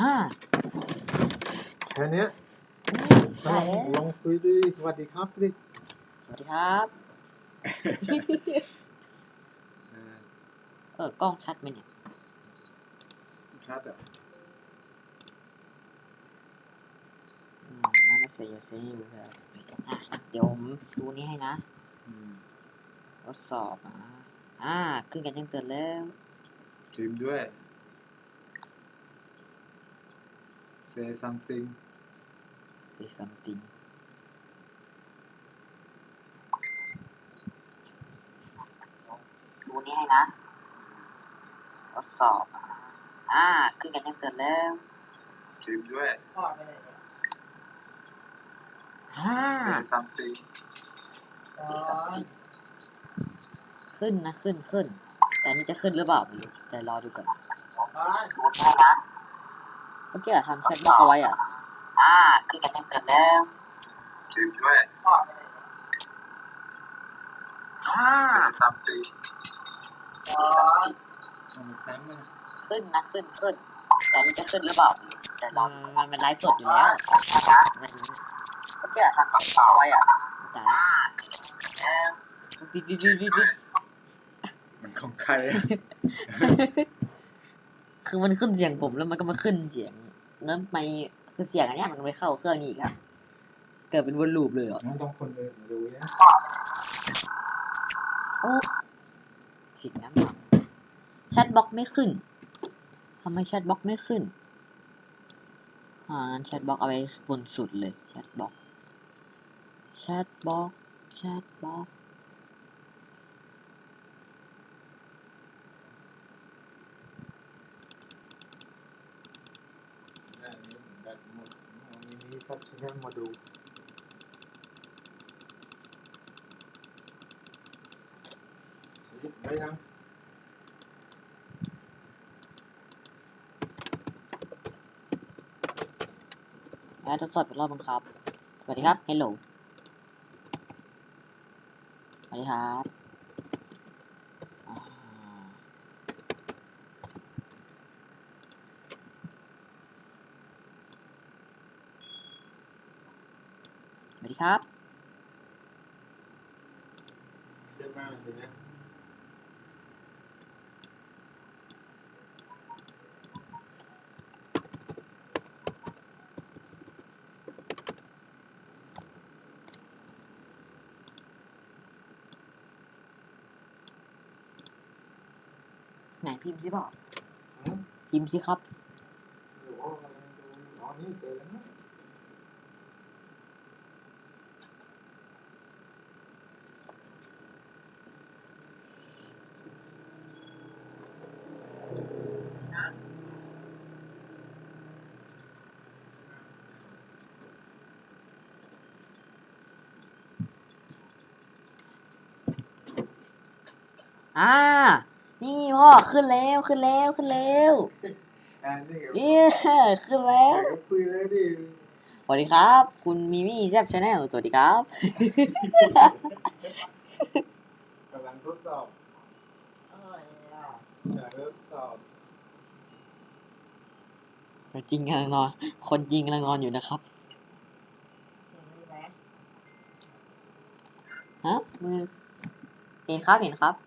ห้าแค่เนี้ยได้ลองแล้วลองคุยดูดิสวัสดีครับดิสวัสดีครับเออกล้องชัดไหมเนี่ยชัดอะอืมนั่นน่ะสิอยู่สิอยู่แบบอะเดี๋ยวผมดูนี่ให้นะอืมทดสอบอะอ่าขึ้นกันยังเตือนแล้วพิมพ์ด้วย say something say something ดูนี่ให้นะทดสอบ อะอ่าขึ้นกันยังเตือนแล้วพิมพ์ด้วยอ่า say something say something ขึ้นนะ ขึ้นขึ้น แต่นี่จะขึ้นหรือเปล่าไม่รู้ใจรอดูก่อน ดูนี่ให้นะเมื่อกี้อะทำแชทบล็อกเอาไว้อะอ่าขึ้นกันยังเตือนแล้วพิมพ์ด้วยอ่า say something say something มันแฟ้มเลยขึ้นนะขึ้นขึ้น แต่นี่จะขึ้นหรือเปล่าแต่เรามันเป็นไลฟ์สดอยู่แล้วมันเมื่อกี้อะทำคลิปเอาไว้อะแต่วิดวิดวิดวิดวิดมันของใครอะคือมันขึ้นเสียงผมแล้วมันก็มาขึ้นเสียง แล้วไปคือเสียงอันเนี้ยมันไปเข้าเครื่องนี้อีกครับ เกิดเป็นวนลูปเลยเหรอน้องต้องคนอื่นมาดูเนี่ยโอ้สิงน้ำหนักแชทบล็อกไม่ขึ้นทำไมแชทบล็อกไม่ขึ้นอ่างั้นแชทบล็อกเอาไว้บนสุดเลยแชทบล็อกแชทบล็อกแชทบล็อก อันนี้แบตหมด เอามินิซับชแนลมาดูได้ยังแล้วทดสอบอีกรอบบังครับ สวัสดีครับเฮลโหลสวัสดีครับ วัสดีครับเยอะมากเลยนะไหนพิมพ์สิบอกอืมพิมพ์สิครับโอ้โหกำลังดูอ๋อนี่เจอแล้ว อ่า นี่พ่อขึ้นแล้วขึ้นแล้วขึ้นแล้วอันนี้ก็เย้ขึ้นแล้ว ก็คุยเลยดิสวัสดีครับ คุณมิมี่แซบชาแนลสวัสดีครับ กำลังทดสอบจะทดสอบ จริงกำลังนอน คนจริงกำลังนอนอยู่นะครับ ฮะมือเห็นครับเห็นครับ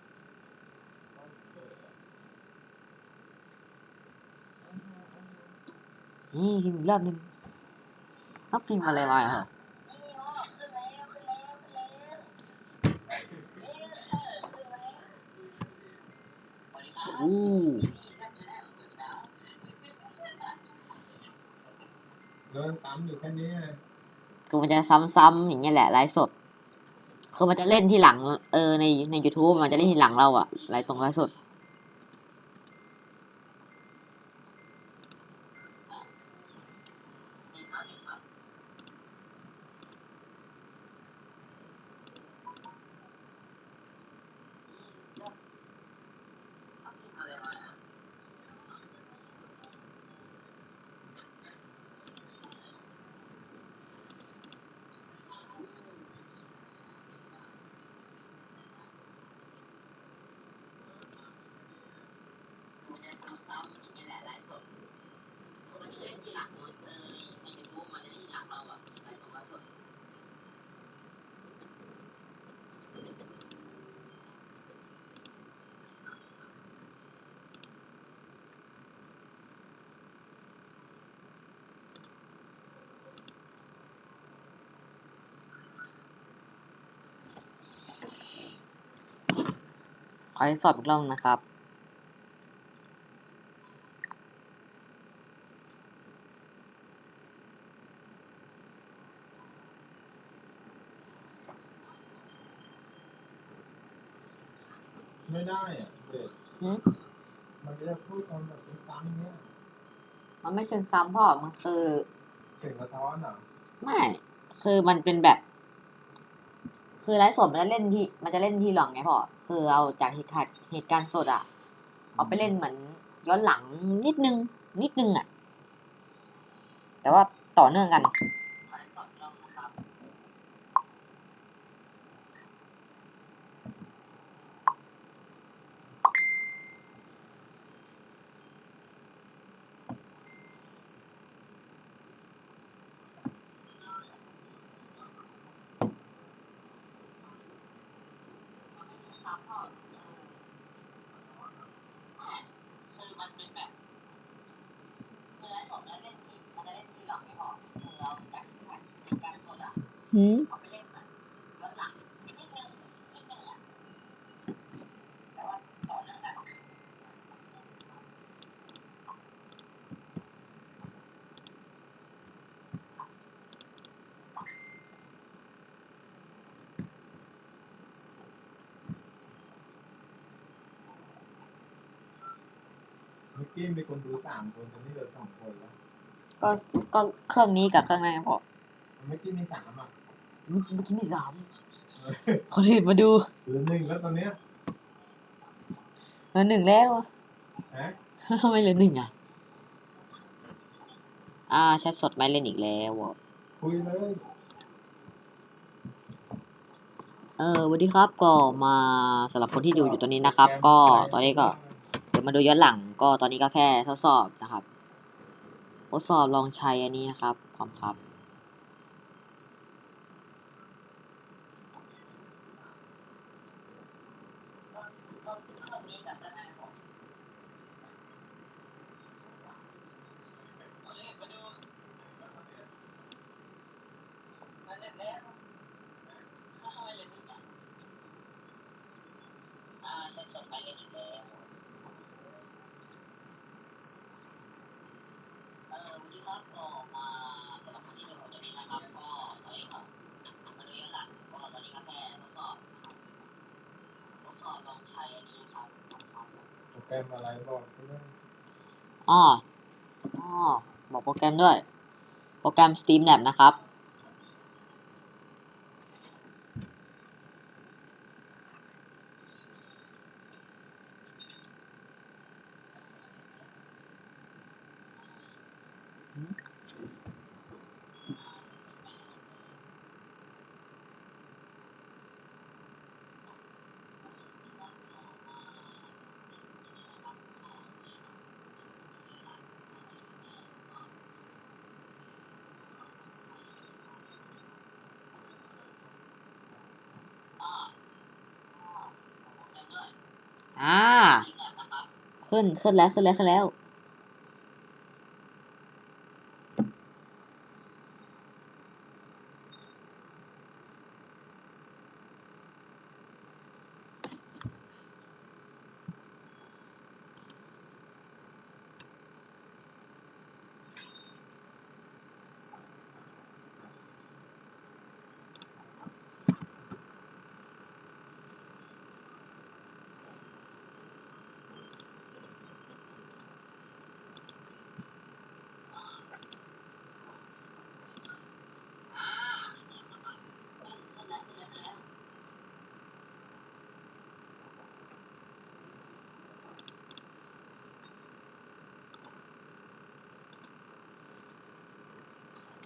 นี่พิมพ์อีกรอบหนึงนักพิมพ์อะไรมาเหรออู้เดินซ้ำอยู่แค่นี้ไงคือมันจะซ้ำๆอย่างเงี้ยแหละไลฟ์สด คือมันจะเล่นที่หลัง เออในใน YouTube มันจะเล่นที่หลังเราอะไลฟ์ตรงไลฟ์สด ขอให้สอบอีกรอบนะครับ ไม่ได้อะเด็กหืมมันจะพูดกันแบบซ้ำๆเนี่ยมันไม่เชิงซ้ำพ่อมันคือ เสียงสะท้อนอะไม่ คือมันเป็นแบบ คือไลฟ์สดมันจะเล่นที่ มันจะเล่นที่หลังไงพ่อ คือเอาจากเหตุการณ์เหตุการณ์สดอะเอาไปเล่นเหมือนย้อนหลังนิดนึง นิดนึงอะแต่ว่าต่อเนื่องกันไลฟ์สดลงนะครับ คือมันเป็นแบบคือไลฟ์สดแล้วเล่นทีมันจะเล่นทีหลังไม่พอคือเอาจากเหตุการณ์สดอะ หืม เอาไปเล่นเหมือนย้อนหลังนิดนึงนิดนึงอะแต่ว่าต่อเนื่ องกันเมื่อกี้มีคนดูสามคนตอนนี้เหลือสองคนแล้ว ก็ก็เครื่องนี้กับเครื่องนั้นไงพ่อเมื่อกี้มีสามอะ เมื่อกี้มีสามคนอื่นมาดูเหลือหนึ่งแล้วตอนเนี้ยเหลือหนึ่งแล้วอะฮะทำไมเหลือหนึ่งอะอ่าแชทสดไม่เล่นอีกแล้วอะคุยเลยเออสวัสดีครับก็มาสำหรับคนที่ดูอยู่ตอนนี้นะครับ ก็ตอนนี้ก็เดี๋ยวมาดูย้อนหลัง ก็ตอนนี้ก็แค่ทดสอบนะครับทดสอบลองใช้อันนี้นะครับพร้อมครับ อ่าใช้สดไปเล่นอีกแล้ว เออวันนี้ครับก็มาสำหรับคนที่ดูตอนนี้นะครับ ก็ตอนนี้ก็มาดูย้อนหลังก็ตอนนี้ก็แค่ทดสอบนะครับทดสอบลองใช้อันนี้ครับครับ โปรแกรมอะไรบอกเพื่อน อ๋ออ๋อบอกโปรแกรมด้วย โปรแกรม Steam Lab นะครับ ขึ้น ขึ้นแล้ว ขึ้นแล้ว ขึ้นแล้ว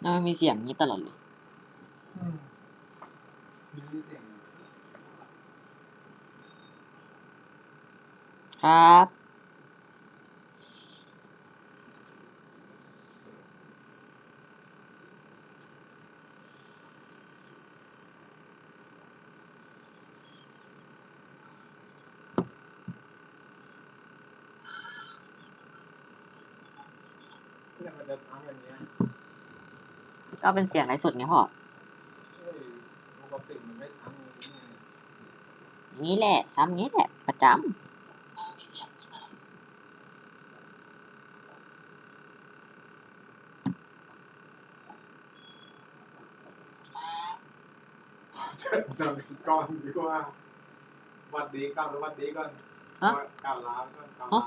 แล้วมันมีเสียงนี้ตลอดเลยครับ เนี่ยมันจะซ้ำอย่างเงี้ย ก็เป็นเสียงไลฟ์สดไงพ่อเฮ้ยปกติมันไม่ซ้ำอย่างนี้ไงงี้แหละ ซ้ำงี้แหละ ประจเราก่อนดีกว่าสวัสดีก่อนสวัสดีก่อนฮะกล่าวลาก่อนกล่าวลา